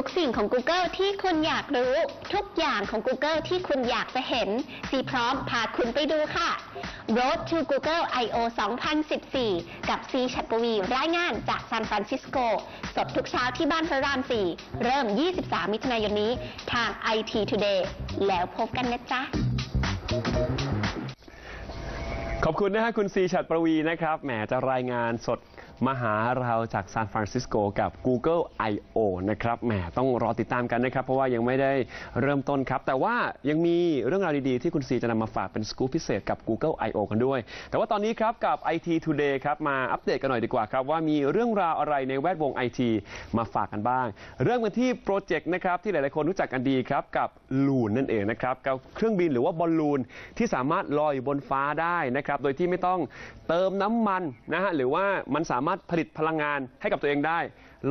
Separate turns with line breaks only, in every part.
ทุกสิ่งของ Google ที่คุณอยากรู้ ทุกอย่างของ Google ที่คุณอยากจะเห็นซีพร้อมพาคุณไปดูค่ะ Road to Google I/O 2014 กับซีชัดปวีรายงานจากซานฟรานซิสโก สดทุกเช้าที่บ้านพระราม 4 เริ่ม 23 มิถุนายนนี้ ทาง IT Today แล้วพบกันนะจ๊ะ
ขอบคุณนะฮะคุณซีฉัดประวีนะครับแหมจะรายงานสดมาหาเราจากซานฟรานซิสโกกับ Google I.O. นะครับแหมต้องรอติดตามกันนะครับ เพราะว่ายังไม่ได้เริ่มต้นครับ แต่ว่ายังมีเรื่องราวดีๆ ที่คุณซีจะนำมาฝากเป็นสกู๊ปพิเศษกับ Google I.O. กันด้วย แต่ว่าตอนนี้ครับกับ IT Today ครับมาอัปเดตกันหน่อยดีกว่าครับ ว่ามีเรื่องราวอะไรในแวดวง IT มาฝากกันบ้าง เริ่มกันที่โปรเจกต์นะครับที่หลายๆคนรู้จักกันดีครับกับลูนนั่นเองนะครับกับเครื่องบินหรือว่าบอลลูนที่สามารถลอยอยู่บนฟ้าได้นะครับโดยที่ไม่ต้องเติมน้ำมันนะฮะหรือว่ามันสามารถผลิตพลังงานให้กับตัวเองได้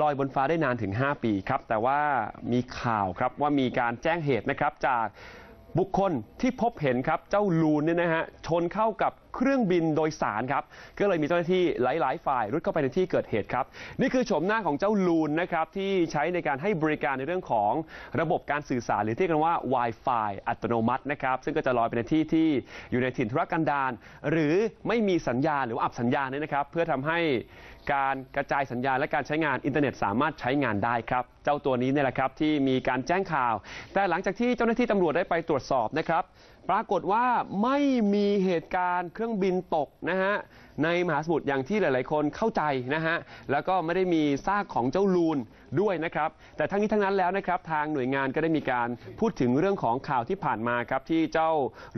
ลอยบนฟ้าได้นานถึง 5 ปีครับ แต่ว่ามีข่าวครับว่ามีการแจ้งเหตุนะครับจากบุคคลที่พบเห็นครับเจ้าลูนเนี่ยนะฮะชนเข้ากับ เครื่องบินโดยสารครับ ก็เลยมีเจ้าหน้าที่หลายๆ ฝ่ายรุดเข้าไปในที่เกิดเหตุครับ นี่คือโฉมหน้าของเจ้าลูนนะครับที่ใช้ในการให้บริการในเรื่องของระบบการสื่อสารหรือที่เรียกกันว่า Wi-Fi อัตโนมัตินะครับซึ่งก็จะลอยไปในที่ที่อยู่ในถิ่นทุรกันดารหรือไม่มีสัญญาณหรืออับสัญญาณเนี่ยนะครับเพื่อทำให้การกระจายสัญญาณและการใช้งานอินเทอร์เน็ตสามารถใช้งานได้ครับ เจ้าตัวนี้เนี่ยแหละครับที่มีการแจ้งข่าว แต่หลังจากที่เจ้าหน้าที่ตำรวจได้ไปตรวจสอบนะครับ ปรากฏว่าไม่มีเหตุการณ์เครื่องบินตกนะฮะ ในมหาสมุทรอย่างที่หลาย ๆ คนเข้าใจนะฮะแล้วก็ไม่ได้มีซากของเจ้าลูนด้วยนะครับ แต่ทั้งนี้ทั้งนั้นแล้วนะครับ ทางหน่วยงานก็ได้มีการพูดถึงเรื่องของข่าวที่ผ่านมาครับ ที่เจ้า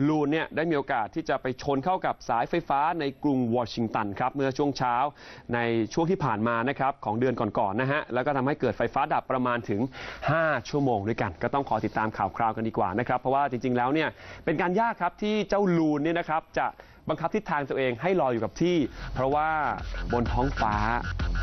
ลูนเนี่ยได้มีโอกาสที่จะไปชนเข้ากับสายไฟฟ้าในกรุงวอชิงตันครับเมื่อช่วงเช้าในช่วงที่ผ่านมานะครับของเดือนก่อน ๆ นะฮะแล้วก็ทำให้เกิดไฟฟ้าดับประมาณถึง 5 ชั่วโมงด้วยกัน ก็ต้องขอติดตามข่าวคราวกันดีกว่านะครับ เพราะว่าจริง ๆ แล้วเนี่ยเป็นการยากครับที่เจ้าลูนเนี่ยนะครับจะ บังคับทิศทางตัวเองให้ลอยอยู่กับที่ เพราะว่าบนท้องฟ้า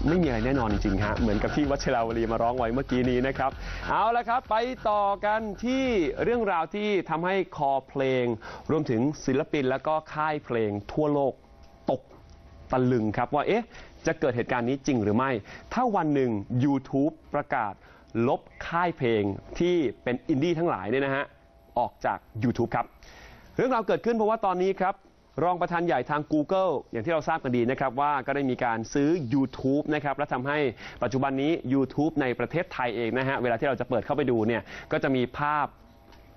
ไม่มีอะไรแน่นอนจริงๆฮะเหมือนกับที่วัชราวลีมาร้องไว้เมื่อกี้นี้นะครับ เอาละครับไปต่อกันที่เรื่องราวที่ทำให้คอเพลง รวมถึงศิลปินแล้วก็ค่ายเพลงทั่วโลกตกตะลึงครับว่าเอ๊ะจะเกิดเหตุการณ์นี้จริงหรือไม่ ถ้าวันหนึ่ง YouTube ประกาศลบค่ายเพลงที่เป็นอินดี้ทั้งหลายเนี่ยนะฮะออกจาก YouTube ครับ เรื่องราวเกิดขึ้นเพราะว่าตอนนี้ครับ รองประธานใหญ่ทาง Google อย่างที่เราทราบกันดีนะครับว่าก็ได้มีการซื้อ YouTube นะครับและทำให้ปัจจุบันนี้ YouTube ในประเทศไทยเองนะฮะเวลาที่เราจะเปิดเข้าไปดูเนี่ยก็จะมีภาพ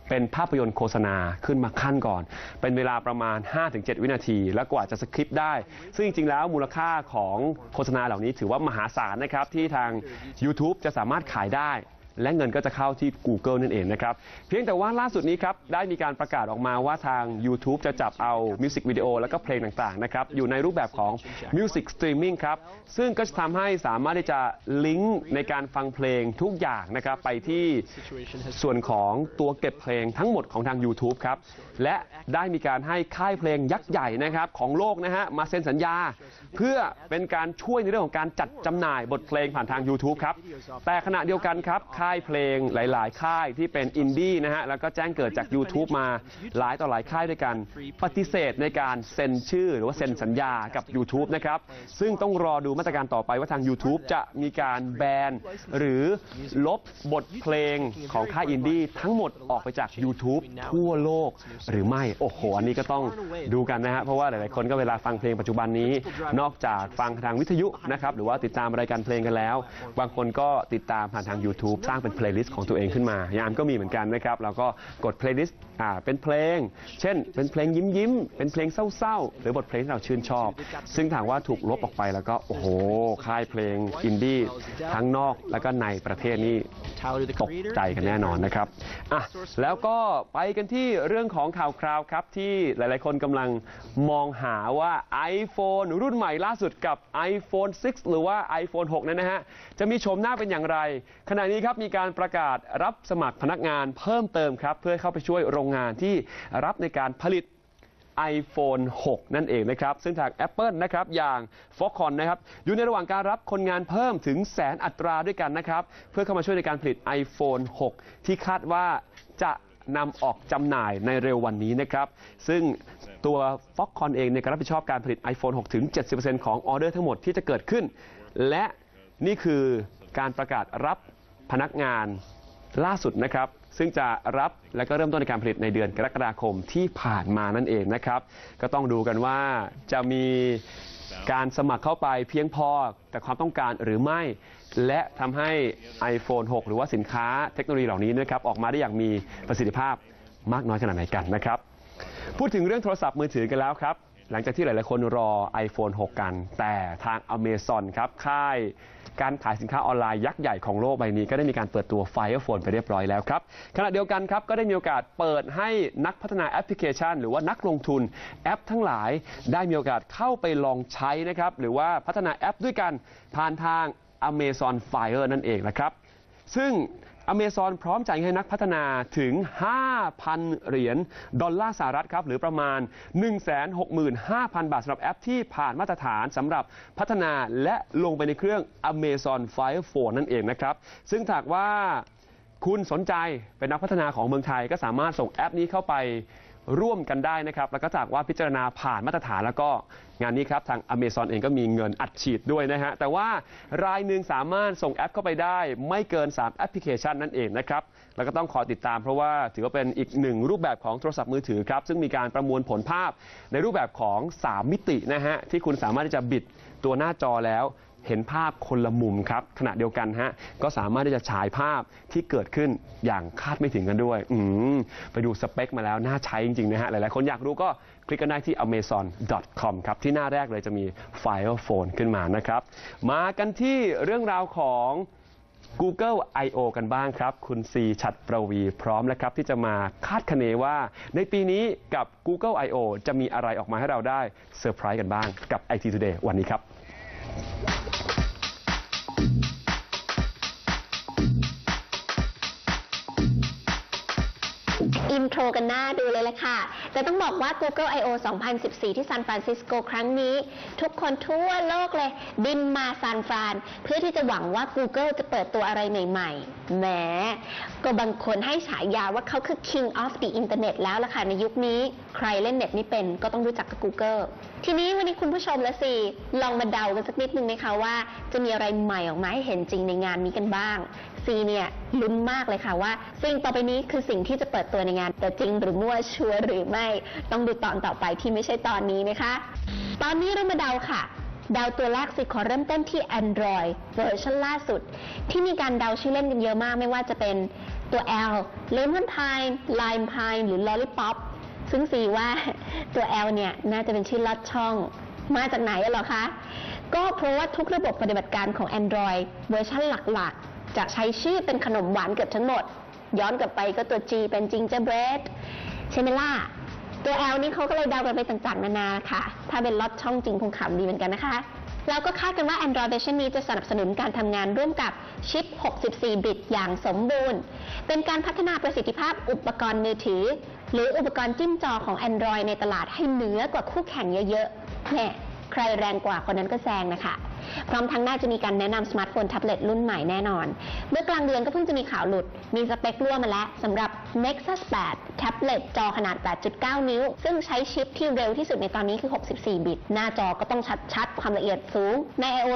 เป็นภาพยนตร์โฆษณาขึ้นมาขั้นก่อน เป็นเวลาประมาณ 5-7 วินาที แล้วกว่าจะสคริปต์ได้ ซึ่งจริงๆแล้วมูลค่าของโฆษณาเหล่านี้ถือว่ามหาศาลนะครับที่ทาง YouTube จะสามารถขายได้ และเงินก็จะเข้าที่ Google นั่นเองนะครับ เพียงแต่ว่าล่าสุดนี้ครับ ได้มีการประกาศออกมาว่าทาง YouTube จะจับเอามิวสิกวิดีโอแล้วก็เพลงต่างๆนะครับ อยู่ในรูปแบบของ Music Streaming ครับ ซึ่งก็จะทำให้สามารถที่จะลิงก์ในการฟังเพลงทุกอย่างนะครับ ไปที่ส่วนของตัวเก็บเพลงทั้งหมดของทาง YouTube ครับ และได้มีการให้ค่ายเพลงยักษ์ใหญ่นะครับของโลกนะฮะมาเซ็นสัญญา เพื่อเป็นการช่วยในเรื่องของการจัดจำหน่ายบทเพลงผ่านทาง YouTube ครับแต่ขณะเดียวกันครับค่ายเพลงหลาย ๆ ค่ายที่เป็นอินดี้นะฮะ แล้วก็แจ้งเกิดจาก YouTube มาหลายต่อหลายค่ายด้วยกัน ปฏิเสธในการเซ็นชื่อหรือว่าเซ็นสัญญากับ YouTube นะครับ ซึ่งต้องรอดูมาตรการต่อไปว่าทาง YouTube จะมีการแบนหรือลบบทเพลงของค่ายอินดี้ทั้งหมดออกไปจาก YouTube ทั่วโลกหรือไม่โอ้โหอันนี้ก็ต้องดูกันนะฮะเพราะว่าหลาย ๆ คนก็เวลาฟังเพลงปัจจุบันนี้ นอกจากฟังทางวิทยุนะครับหรือว่าติดตามรายการเพลงกันแล้ว บางคนก็ติดตามผ่านทาง YouTube สร้างเป็นเพลย์ลิสต์ของตัวเองขึ้นมา ยามก็มีเหมือนกันนะครับ เราก็กดเพลย์ลิสต์อ่าเป็นเพลง เช่น เป็นเพลงยิ้มยิ้มเป็นเพลงเศร้าๆ หรือบทเพลงที่เราชื่นชอบ ซึ่งถามว่าถูกลบออกไปแล้วก็โอ้โห ค่ายเพลงอินดี้ทั้งนอกแล้วก็ในประเทศนี่ตกใจกันแน่นอนนะครับอะแล้วก็ไปกันที่เรื่องของข่าวคราวครับที่หลายๆคนกำลังมองหาว่า iPhone รุ่นใหม่ล่าสุดกับ iPhone 6 หรือว่า iPhone 6 นั้นนะฮะจะมีโฉมหน้าเป็นอย่างไร ขณะนี้ครับมีการประกาศรับสมัครพนักงานเพิ่มเติมครับ เพื่อเข้าไปช่วยโรงงานที่รับในการผลิต iPhone 6 นั่นเองนะครับ ซึ่งทาง Apple นะครับ อย่าง Foxconn นะครับ อยู่ในระหว่างการรับคนงานเพิ่มถึงแสนอัตราด้วยกันนะครับ เพื่อเข้ามาช่วยในการผลิต iPhone 6 ที่คาดว่าจะนำออกจำหน่ายในเร็ววันนี้นะครับ ซึ่งตัว Foxconn เองเนี่ยก็รับผิดชอบการผลิต iPhone 6 ถึง 70%ของออเดอร์ทั้งหมดที่จะเกิดขึ้น และนี่คือการประกาศรับ พนักงานล่าสุดนะครับ ซึ่งจะรับและก็เริ่มต้นในการผลิตในเดือนกรกฎาคมที่ผ่านมานั่นเองนะครับ ก็ต้องดูกันว่าจะมีการสมัครเข้าไปเพียงพอแต่ความต้องการหรือไม่ และทำให้ iPhone 6 หรือว่าสินค้าเทคโนโลยีเหล่านี้นะครับออกมาได้อย่างมีประสิทธิภาพมากน้อยขนาดไหนกันนะครับ พูดถึงเรื่องโทรศัพท์มือถือกันแล้วครับ หลังจากที่หลาย ๆ คนรอ iPhone 6 กัน แต่ทาง Amazon ครับค่ายการขายสินค้าออนไลน์ยักษ์ใหญ่ของโลกใบนี้ ก็ได้มีการเปิดตัว Fire Phone ไปเรียบร้อยแล้วครับขณะเดียวกันครับก็ได้มีโอกาสเปิดให้นักพัฒนาแอปพลิเคชัน หรือว่านักลงทุนแอปทั้งหลาย ได้มีโอกาสเข้าไปลองใช้นะครับหรือว่าพัฒนาแอปด้วยกันผ่านทาง Amazon Fire นั่นเองนะครับซึ่ง อเมซอนพร้อมจ่ายให้นักพัฒนาถึง 5,000 เหรียญดอลลาร์สหรัฐครับ หรือประมาณ 165,000 บาทสำหรับแอปที่ผ่านมาตรฐานสำหรับพัฒนาและลงไปในเครื่อง Amazon Fire Phone นั่นเองนะครับ ซึ่งถ้าหากว่าคุณสนใจเป็นนักพัฒนาของเมืองไทยก็สามารถส่งแอปนี้เข้าไป ร่วมกันได้นะครับแล้วก็จากว่าพิจารณาผ่านมาตรฐานแล้วก็งานนี้ครับทาง Amazon เองก็มีเงินอัดฉีดด้วยนะฮะแต่ว่ารายหนึ่งสามารถส่งแอปเข้าไปได้ ไม่เกิน 3 แอปพลิเคชันนั่นเองนะครับแล้วก็ต้องขอติดตามเพราะว่าถือว่าเป็นอีกหนึ่งรูปแบบของโทรศัพท์มือถือครับซึ่งมีการประมวลผลภาพในรูปแบบของ 3 มิตินะฮะที่คุณสามารถที่จะบิดตัวหน้าจอแล้ว เห็นภาพคนละมุมครับขณะเดียวกันฮะก็สามารถที่จะฉายภาพที่เกิดขึ้นอย่างคาดไม่ถึงกันด้วยอืมไปดูสเปคมาแล้วน่าใช้จริงๆนะฮะหลายๆคนอยากรู้ก็คลิกกันได้ที่ amazon.com ครับ ที่หน้าแรกเลยจะมี Fire Phone ขึ้นมานะครับ มากันที่เรื่องราวของ Google I.O. กันบ้างครับ คุณซีฉัดประวีพร้อมแล้วครับ ที่จะมาคาดคะเนว่า ในปีนี้กับ Google I.O. จะมีอะไรออกมาให้เราได้เซอร์ไพรส์กันบ้างกับ IT Today วันนี้ครับ
อินโทรกันหน้าดูเลยละค่ะแต่ต้องบอกว่า Google I.O. 2014 ที่ซานฟรานซิสโกครั้งนี้ ทุกคนทั่วโลกเลย บินมาซานฟราน เพื่อที่จะหวังว่า Google จะเปิดตัวอะไรใหม่ๆแหมก็บางคนให้ฉายาว่าเขาคือ King of the Internet แล้วล่ะค่ะในยุคนี้ใครเล่นเน็ตไม่เป็นก็ต้องรู้จักกับ Google ทีนี้วันนี้คุณผู้ชมละสิ ลองมาเดากันสักนิดนึงไหมคะว่า จะมีอะไรใหม่ออกมาให้เห็นจริงในงานนี้กันบ้าง ซีเนี่ยลุ้นมากเลยค่ะว่า สิ่งต่อไปนี้คือสิ่งที่จะเปิดตัวในงานแต่จริงหรือมั่วชัวร์หรือไม่ต้องดูตอนต่อไปที่ไม่ใช่ตอนนี้นะคะ ตอนนี้เรามาเดาค่ะ ดาวตัวแรกสิขอเริ่มต้นที่ Android เวอร์ชันล่าสุด ที่มีการเดาชื่อเล่นกันเยอะมาก ไม่ว่าจะเป็นตัว L Lemon Pine Lime Pine หรือ Lollipop ซึ่งสีว่าตัว L เนี่ยน่าจะเป็นชื่อลอดช่องมาจากไหนหรอคะ ก็เพราะว่าทุกระบบปฏิบัติการของ Android เวอร์ชันหลักๆ จะใช้ชื่อเป็นขนมหวานเกือบทั้งหมด ย้อนกลับไปก็ตัว G เป็น gingerbread ใช่ไหมล่ะ ตัว L นี่เขาก็เลยเดากันไปต่างๆนานาค่ะ ถ้าเป็นล็อดช่องจริงคงขำดีเหมือนกันนะคะ แล้วก็คาดกันว่า Android เวอร์ชันนี้จะสนับสนุนการทำงานร่วมกับชิป 64 บิตอย่างสมบูรณ์ เป็นการพัฒนาประสิทธิภาพอุปกรณ์มือถือ หรืออุปกรณ์จิ้มจอของ Android ในตลาดให้เหนือกว่าคู่แข่งเยอะๆแน่ใครแรงกว่าคนนั้นก็แซงนะคะ พร้อมทั้งน่าจะมีการแนะนำสมาร์ทโฟนแท็บเล็ตรุ่นใหม่แน่นอน เมื่อกลางเดือนก็เพิ่งจะมีข่าวหลุด มีสเปครั่วมาแล้วสำหรับ Nexus 8 แท็บเล็ตจอขนาด 8.9 นิ้ว ซึ่งใช้ชิปที่เร็วที่สุดในตอนนี้คือ 64 บิต หน้าจอก็ต้องชัดๆ ความละเอียดสูง ใน I.O.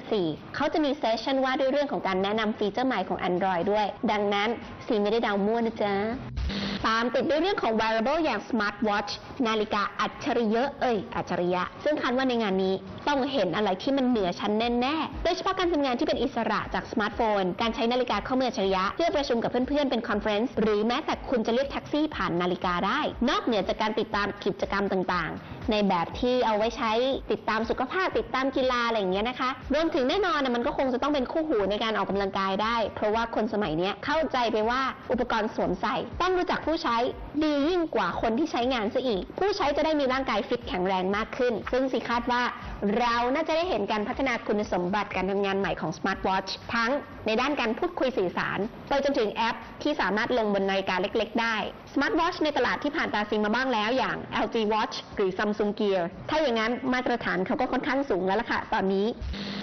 2014 เขาจะมีเซสชันว่าด้วยเรื่องของการแนะนำฟีเจอร์ใหม่ของ Android ด้วย ดังนั้นซีไม่ได้ดาวมั่วนะจ๊ะ สามติดด้วยเรื่องของ wearable อย่าง smart watch นาฬิกาอัจฉริยะเอ้ย อัจฉริยะ ซึ่งคาดว่าในงานนี้ต้องเห็นอะไรที่มันเหนือชั้นแน่ๆ โดยเฉพาะการทำงานที่เป็นอิสระจากสมาร์ทโฟน การใช้นาฬิกาข้อมืออัจฉริยะเพื่อประชุมกับเพื่อนๆ เป็นคอนเฟรนซ์หรือแม้แต่คุณจะเรียกแท็กซี่ผ่านนาฬิกาได้ นอกเหนือจากการติดตามกิจกรรมต่างๆในแบบที่เอาไว้ใช้ติดตามสุขภาพติดตามกีฬาอะไรอย่างเงี้ยนะคะ รวมถึงแน่นอนนะมันก็คงจะต้องเป็นคู่หูในการออกกำลังกายได้ เพราะว่าคนสมัยเนี้ยเข้าใจไปว่าอุปกรณ์สวมใส่ ต้องรู้จักผู้ใช้ดียิ่งกว่าคนที่ใช้งานซะอีก ผู้ใช้จะได้มีร่างกายฟิตแข็งแรงมากขึ้น ซึ่งสิคาดว่า เราน่าจะได้เห็นการพัฒนาคุณสมบัติการทำงานใหม่ของ Smart Watch ทั้งในด้านการพูดคุยสื่อสาร ไปจนถึงแอปที่สามารถลงบนนาฬิกาเล็ก ๆ ได้ Smart Watch ในตลาดที่ผ่านตาซิงมาบ้างแล้วอย่าง LG Watch หรือ Samsung Gear ถ้าอย่างนั้นมาตรฐานเขาก็ค่อนข้างสูงแล้วล่ะค่ะ ตอนนี้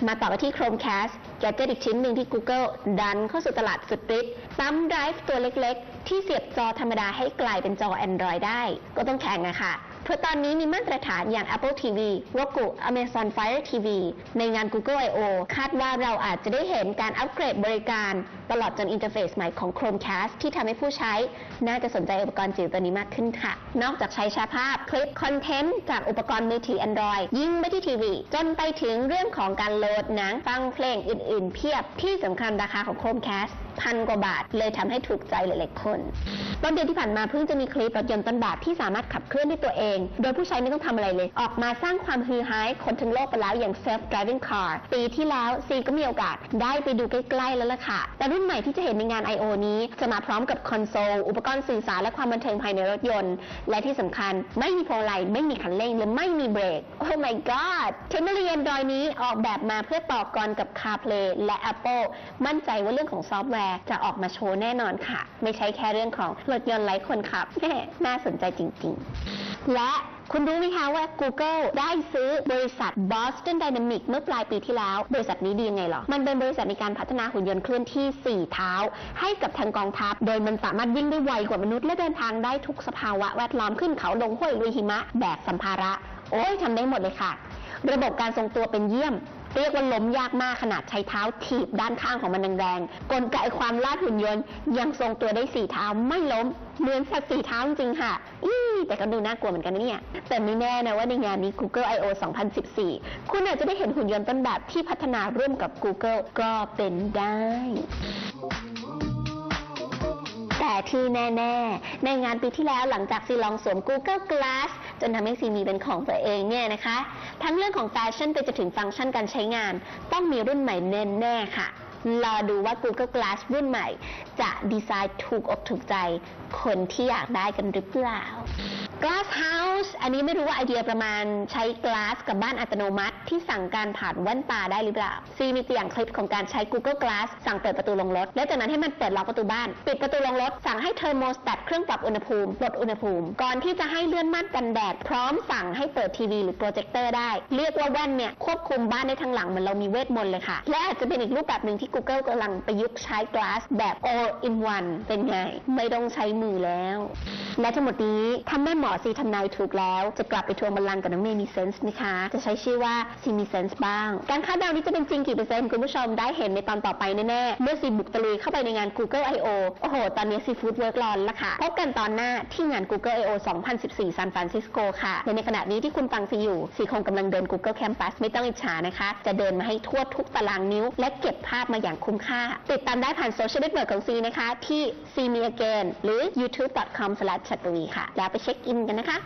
มาต่อกันที่ Chromecast แกจ e t อีกชิ้นหนึ่งที่ Google ดันเข้าสู่ตลาดสุดฤทธิ์ปั๊มไดรฟ์ตัวเล็ก ๆ ที่เสียบจอธรรมดาให้กลายเป็นจอ Android ได้ ก็ต้องแข่งอะค่ะ เพราะตอนนี้มีมาตรฐานอย่าง Apple TV Roku Amazon Fire TV ในงาน Google I.O. คาดว่าเราอาจจะได้เห็นการอัปเกรดบริการ ตลอดจนอินเทอร์เฟซใหม่ของ Chromecast ที่ทำให้ผู้ใช้ น่าจะสนใจอุปกรณ์จิ๋วตัวนี้มากขึ้นค่ะ นอกจากใช้แชร์ภาพ คลิป คอนเทนต์ จากอุปกรณ์มือถือ Android ยิงไปที่ทีวี จนไปถึงเรื่องของการโหลดหนังฟังเพลงอื่น ๆ เพียบที่สำคัญราคาของ Chromecast พันกว่าบาท เลยทำให้ถูกใจหลายๆคนต้นเดือนที่ผ่านมาเพิ่งจะมีคลิปรถยนต์ต้นแบบที่สามารถขับเคลื่อนด้วยตัวเอง โดยผู้ใช้ไม่ต้องทำอะไรเลย ออกมาสร้างความฮือฮาคนทั้งโลกไปแล้วอย่าง self driving car ปีที่แล้วซีก็มีโอกาสได้ไปดูใกล้ๆแล้วล่ะค่ะ แต่รุ่นใหม่ที่จะเห็นในงาน I.O. นี้จะมาพร้อมกับคอนโซล อุปกรณ์สื่อสารและความบันเทิงภายในรถยนต์ และที่สำคัญไม่มีพวงมาลัยไม่มีคันเร่งและไม่มีเบรก Oh my god เทคโนโลยี Android นี้ออกแบบมาเพื่อต่อกรกับ CarPlay และ Apple มั่นใจว่าเรื่องของซอฟต์แวร์จะออกมาโชว์แน่นอนค่ะ ไม่ใช่แค่เรื่องของรถยนต์ไร้คนขับแม่น่าสนใจจริงๆ และคุณรู้ไหมคะว่า Google ได้ซื้อบริษัท Boston Dynamics เมื่อปลายปีที่แล้ว บริษัทนี้ดียังไงหรอ มันเป็นบริษัทในการพัฒนาหุ่นยนต์เคลื่อนที่ 4 เท้า ให้กับทางกองทัพ โดยมันสามารถวิ่งได้ไวกว่ามนุษย์และเดินทางได้ทุกสภาวะแวดล้อมขึ้นเขาลงห้วยลุยหิมะ แบกสัมภาระ โอ้ยทำได้หมดเลยค่ะ ระบบการทรงตัวเป็นเยี่ยม เรียกว่าล้มยากมากขนาดใช้เท้าถีบด้านข้างของมันแรงๆกลไกความลาดหุ่นยนต์ ยังทรงตัวได้สี่เท้าไม่ล้มเหมือนสัตว์สี่เท้าจริงค่ะ อีแต่ก็ดูน่ากลัวเหมือนกันนะเนี่ย แต่ไม่แน่นะว่าในงานนี้ Google I.O. 2014 คุณอาจจะได้เห็นหุ่นยนต์ต้นแบบที่พัฒนาร่วมกับ Google ก็เป็นได้แต่ที่แน่ ๆ ในงานปีที่แล้วหลังจากซีลองสวม Google Glass จนทำให้ซีมีเป็นของตัวเองเนี่ยนะคะ ทั้งเรื่องของแฟชั่นไปจนถึงฟังก์ชันการใช้งาน ต้องมีรุ่นใหม่แน่ๆค่ะรอดูว่า Google Glass รุ่นใหม่ จะดีไซน์ถูกอกถูกใจคนที่อยากได้กันหรือเปล่า Glass h o นนี้ไม่รู้ว่าไอเดียประมาณใช้ Glass กับบ้านอัตโนมัติ ที่สั่งการผ่านแว่นตาได้หรือเปล่า ซีมีตัวอย่างคลิปของการใช้ Google Glass สั่งเปิดประตูลงรถ แล้วจากนั้นให้มันเปิดล็อกประตูบ้าน ปิดประตูลงรถ สั่งให้เทอร์โมสแตทเครื่องปรับอุณหภูมิลดอุณหภูมิ ก่อนที่จะให้เลื่อนม่านกันแดด พร้อมสั่งให้เปิดทีวีหรือโปรเจคเตอร์ได้ เรียกว่าแว่นเนี่ยควบคุมบ้านได้ทั้งหลังเหมือนเรามีเวทมนต์เลยค่ะ และอาจจะเป็นอีกรูปแบบหนึ่งที่ Google กำลังประยุกต์ใช้ Glass แบบ all in one เป็นไง ไม่ต้องใช้มือแล้ว และทั้งหมดนี้ถ้าแม่หมอซีทำนายถูกแล้วจะกลับไปทวงบัลลังก์กับน้องเมย์มีเซนส์นะคะ จะใช้ชื่อว่าซีมีเซนส์บ้าง การคาดเดานี้จะเป็นจริงกี่เปอร์เซ็นต์คุณผู้ชมได้เห็นในตอนต่อไปแน่ๆ เมื่อซีบุกตะลุยเข้าไปในงาน Google I.O. โอ้โห ตอนนี้ซีฟู้ดเวิร์กรอนละค่ะ พบกันตอนหน้าที่งาน Google I.O. 2014ซานฟรานซิสโกค่ะและในขณะนี้ที่คุณฟังซีอยู่ซีคงกำลังเดิน Google Campus ไม่ต้องอิจฉานะคะ จะเดินมาให้ทั่วทุกตารางนิ้ว และเก็บภาพมาอย่างคุ้มค่า ติดตามได้ผ่านโซเชียลเน็ตเวิร์กของซีนะคะที่ see me again หรือ youtube.com/chatwi ค่ะ แล้วไปเช็คอินกันนะคะ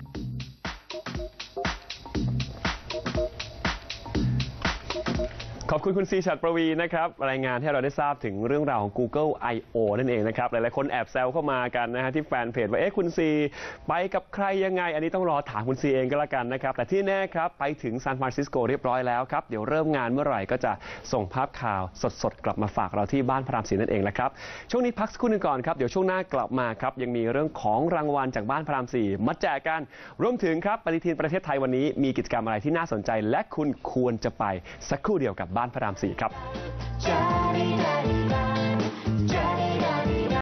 ขอบคุณคุณซีชัดประวีนะครับ รายงานให้เราได้ทราบถึงเรื่องราวของ Google I.O. นั่นเองนะครับ หลายๆคนแอบแซวเข้ามากันนะฮะที่แฟนเพจว่า เอ๊ะคุณซี ไปกับใครยังไง อันนี้ต้องรอถามคุณซีเองก็แล้วกันนะครับ แต่ที่แน่ครับ ไปถึงซานฟรานซิสโกเรียบร้อยแล้วครับ เดี๋ยวเริ่มงานเมื่อไหร่ก็จะส่งภาพข่าวสดๆ กลับมาฝากเราที่บ้านพระรามสีนั่นเองแหละครับ ช่วงนี้พักสักครู่หนึงก่อนครับ เดี๋ยวช่วงหน้ากลับมาครับ ยังมีเรื่องของรางวัลจากบ้านพระรามสี่มาแจกกัน รวมถึงครับปฏิทินประเทศไทยวันนี้มีกิจกรรมอะไรที่น่าสนใจ และคุณควรจะไปสักครู่เดียวกับบ้านพระรามสี่ครับ
Johnny